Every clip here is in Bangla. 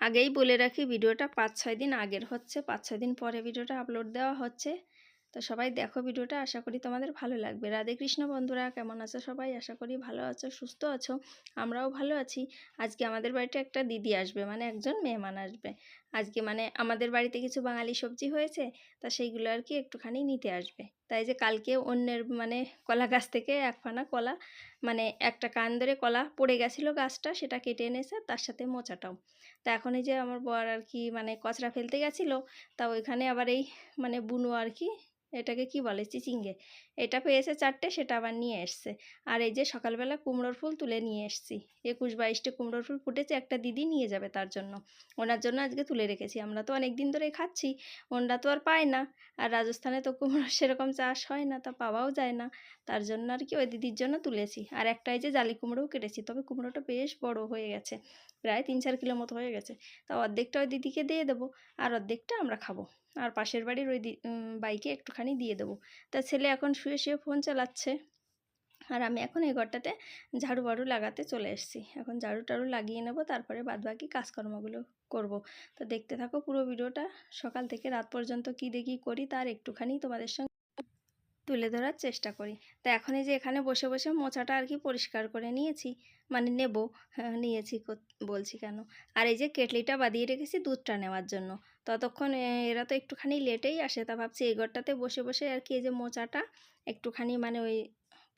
আগেই বলে রাখি, ভিডিওটা পাঁচ ছয় দিন আগের হচ্ছে, পাঁচ ছয় দিন পরে ভিডিওটা আপলোড দেওয়া হচ্ছে। তো সবাই দেখো ভিডিওটা, আশা করি তোমাদের ভালো লাগবে। রাধে কৃষ্ণ বন্ধুরা, কেমন আছো সবাই? আশা করি ভালো আছো, সুস্থ আছো, আমরাও ভালো আছি। আজকে আমাদের বাড়িতে একটা দিদি আসবে মানে একজন মেহমান আসবে। আজকে মানে আমাদের বাড়িতে কিছু বাঙালি সবজি হয়েছে, তা সেইগুলো আর কি একটুখানি নিতে আসবে। তাই যে কালকে অন্যের মানে কলা গাছ থেকে এক ফানা কলা মানে একটা কান ধরে কলা পড়ে গেছিল গাছটা, সেটা কেটে এনেছে, তার সাথে মোচাটাও। তা এখন এই যে আমার বর আর কি মানে কচরা ফেলতে গেছিল, তা ওইখানে আবার এই মানে বুনো আর কি এটাকে কি বলে? চিচিঙ্গে। এটা পেয়েছে চারটে, সেটা আবার নিয়ে এসছে। আর এই যে সকালবেলা কুমড়োর ফুল তুলে নিয়ে এসছি। একুশ বাইশটা কুমড়োর ফুল ফুটেছে, একটা দিদি নিয়ে যাবে তার জন্য। ওনার জন্য আজকে তুলে রেখেছি। আমরা তো অনেক দিন ধরে খাচ্ছি, ওনরা তো আর পায় না। আর রাজস্থানে তো কুমড়ো সেরকম চাষ হয় না, তা পাওয়াও যায় না। তার জন্য আর কি ওই দিদির জন্য তুলেছি। আর একটা এই যে জালি কুমড়োও কেটেছি, তবে কুমড়োটা বেশ বড় হয়ে গেছে। প্রায় তিন চার কিলো মতো হয়ে গেছে। তা অর্ধেকটা ওই দিদিকে দিয়ে দেবো, আর অর্ধেকটা আমরা খাব। আর পাশের বাড়ির ওই বাইকে একটুখানি দিয়ে দেবো। তা ছেলে এখন শুয়ে শুয়ে ফোন চালাচ্ছে। আর আমি এখন এই ঘরটাতে ঝাড়ু বাড়ু লাগাতে চলে এসেছি। এখন ঝাড়ু টাড়ু লাগিয়ে নেব তারপরে বাদবাকি কাজকর্মগুলো করব। তো দেখতে থাকো পুরো ভিডিওটা। সকাল থেকে রাত পর্যন্ত কি দেখি করি তার একটুখানি তোমাদের সঙ্গে তুলে ধরার চেষ্টা করি। তা এখন এই যে এখানে বসে বসে মোচাটা আর কি পরিষ্কার করে নিয়েছি। মানে নেব হ্যাঁ, নিয়েছি বলছি কেন? আর এই যে কেটলিটা বাদিয়ে রেখেছি দুধটা নেওয়ার জন্য। ততক্ষণ এরা তো একটুখানি লেটেই আসে। তা ভাবছি এই ঘরটাতে বসে বসে আর কি এই যে মোচাটা একটুখানি মানে ওই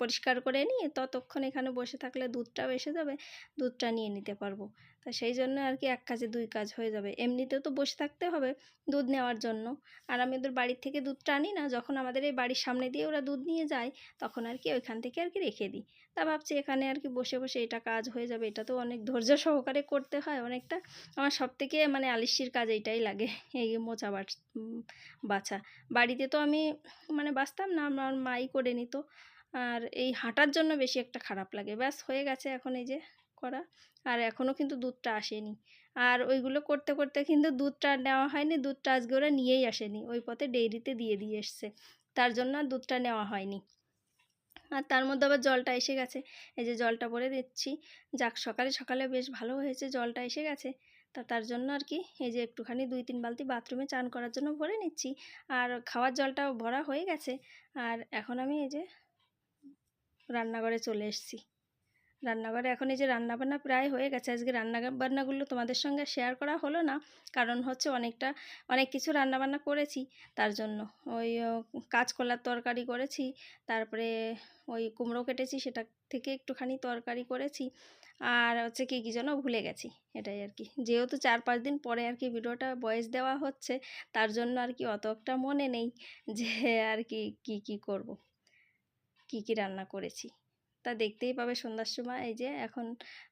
পরিষ্কার করে নিয়ে ততক্ষণ এখানে বসে থাকলে দুধটাও এসে যাবে, দুধটা নিয়ে নিতে পারব। তা সেই জন্য আর কি এক কাজে দুই কাজ হয়ে যাবে। এমনিতেও তো বসে থাকতে হবে দুধ নেওয়ার জন্য। আর আমি ওদের বাড়ির থেকে দুধটা আনি না, যখন আমাদের এই বাড়ির সামনে দিয়ে ওরা দুধ নিয়ে যায়, তখন আর কি ওইখান থেকে আর কি রেখে দিই। তা ভাবছি এখানে আর কি বসে বসে এটা কাজ হয়ে যাবে, এটা তো অনেক ধৈর্য সহকারে করতে হয় অনেকটা। আমার সব থেকে মানে আলিশির কাজ এইটাই লাগে, এই মোচা বাছা। বাড়িতে তো আমি মানে বাঁচতাম না, আমার মাই করে নিত। আর এই হাঁটার জন্য বেশি একটা খারাপ লাগে। ব্যাস, হয়ে গেছে এখন এই যে করা। আর এখনও কিন্তু দুধটা আসেনি। আর ওইগুলো করতে করতে কিন্তু দুধটা নেওয়া হয়নি। দুধটা আজকে ওরা নিয়েই আসেনি। ওই পথে ডেইরিতে দিয়ে দিয়ে এসছে। তার জন্য আর দুধটা নেওয়া হয়নি। আর তার মধ্যে আবার জলটা এসে গেছে। এই যে জলটা ভরে দিচ্ছি। যাক, সকালে সকালে বেশ ভালো হয়েছে জলটা এসে গেছে। তা তার জন্য আর কি এই যে একটুখানি দুই, তিন বালতি বাথরুমে চান করার জন্য ভরে নিচ্ছি। আর খাওয়ার জলটাও ভরা হয়ে গেছে। আর এখন আমি এই যে রান্নাঘরে চলে এসেছি। রান্নাঘরে এখন এই যে রান্নাবান্না প্রায় হয়ে গেছে। আজকে রান্না বান্নাগুলো তোমাদের সঙ্গে শেয়ার করা হলো না। কারণ হচ্ছে অনেকটা, অনেক কিছু রান্নাবান্না করেছি। তার জন্য ওই কাঁচকলার তরকারি করেছি। তারপরে ওই কুমড়ো কেটেছি, সেটা থেকে একটুখানি তরকারি করেছি। আর হচ্ছে কী কী যেন ভুলে গেছি। এটাই আর কি। যেহেতু চার পাঁচ দিন পরে আর কি ভিডিওটা বয়স দেওয়া হচ্ছে, তার জন্য আর কি অত একটা মনে নেই যে আর কি, কী কী করব। কি কি রান্না করেছি? তা দেখতেই পাবে সন্ধ্যার সময়। এই যে এখন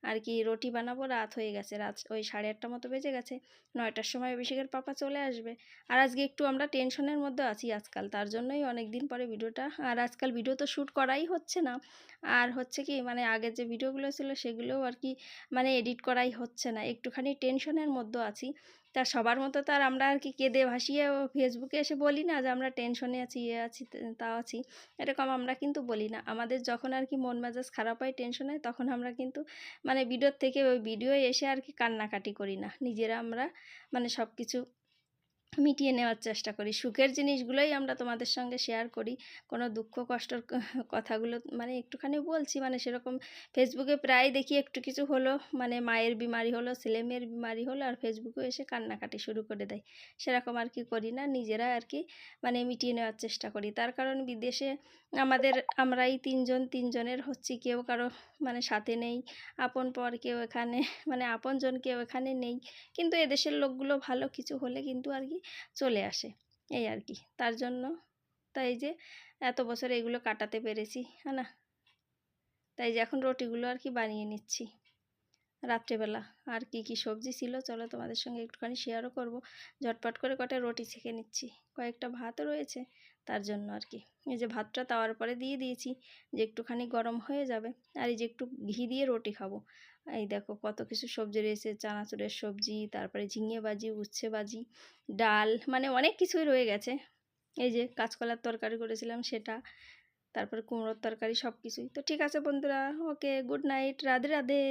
আর কি রুটি বানাবো, রাত হয়ে গেছে। রাত ওই সাড়ে আটটা মতো বেজে গেছে, নয়টার সময় অভিষেকের পাপা চলে আসবে। আর আজকে একটু আমরা টেনশনের মধ্যে আছি আজকাল, তার জন্যই অনেক দিন পরে ভিডিওটা, আর আজকাল ভিডিও তো শ্যুট করাই হচ্ছে না। আর হচ্ছে কি মানে আগের যে ভিডিওগুলো ছিল সেগুলোও আর কি মানে এডিট করাই হচ্ছে না। একটুখানি টেনশনের মধ্যে আছি। তা সবার মতো তো আর আমরা আর কি কেঁদে ভাসিয়ে ফেসবুকে এসে বলি না যে আমরা টেনশনে আছি ইয়ে আছি তাও আছি। এরকম আমরা কিন্তু বলি না। আমাদের যখন আর কি মন মেজাজ খারাপ হয় টেনশন হয়, তখন আমরা কিন্তু মানে ভিডিওর থেকে ওই ভিডিও এসে আর কি কান্নাকাটি করি না। নিজেরা আমরা মানে সব কিছু মিটিয়ে নেওয়ার চেষ্টা করি। সুখের জিনিসগুলোই আমরা তোমাদের সঙ্গে শেয়ার করি। কোনো দুঃখ, কষ্টর কথাগুলো মানে একটুখানি বলছি মানে সেরকম ফেসবুকে প্রায় দেখি একটু কিছু হলো মানে মায়ের বিমারি হলো, ছেলে মেয়ের বিমারি হলো, আর ফেসবুকে এসে কান্নাকাটি শুরু করে দেয়। সেরকম আর কি করি না, নিজেরা আর কি মানে মিটিয়ে নেওয়ার চেষ্টা করি। তার কারণ বিদেশে আমাদের, আমরাই তিনজন, তিনজনের হচ্ছি, কেউ কারও মানে সাথে নেই, আপন পর কেউ এখানে মানে আপনজন কেউ এখানে নেই। কিন্তু এদেশের লোকগুলো ভালো কিছু হলে কিন্তু আর কি চলে আসে, এই আর কি। তার জন্য তাই যে এত বছর এগুলো কাটাতে পেরেছি হ্যাঁ না? তাই যে এখন রুটিগুলো আর কি বানিয়ে নিচ্ছি। রাত্রেবেলা আর কি কি সবজি ছিল চলো তোমাদের সঙ্গে একটুখানি শেয়ারও করব। ঝটপট করে কটা রুটি ছেঁকে নিচ্ছি। কয়েকটা ভাত রয়েছে তার জন্য আর কি এই যে ভাতটা তাওয়ার পরে দিয়ে দিয়েছি যে একটুখানি গরম হয়ে যাবে। আর এই যে একটু ঘি দিয়ে রুটি খাব। এই দেখো কত কিছু সবজি রয়েছে, চানাচুরের সবজি, তারপরে ঝিঙে বাজি উচ্ছে বাজি ডাল মানে অনেক কিছুই রয়ে গেছে। এই যে কাঁচকলার তরকারি করেছিলাম সেটা, তারপরে কুমড়োর তরকারি সব কিছুই তো ঠিক আছে বন্ধুরা, okay good night, Radhe Radhe.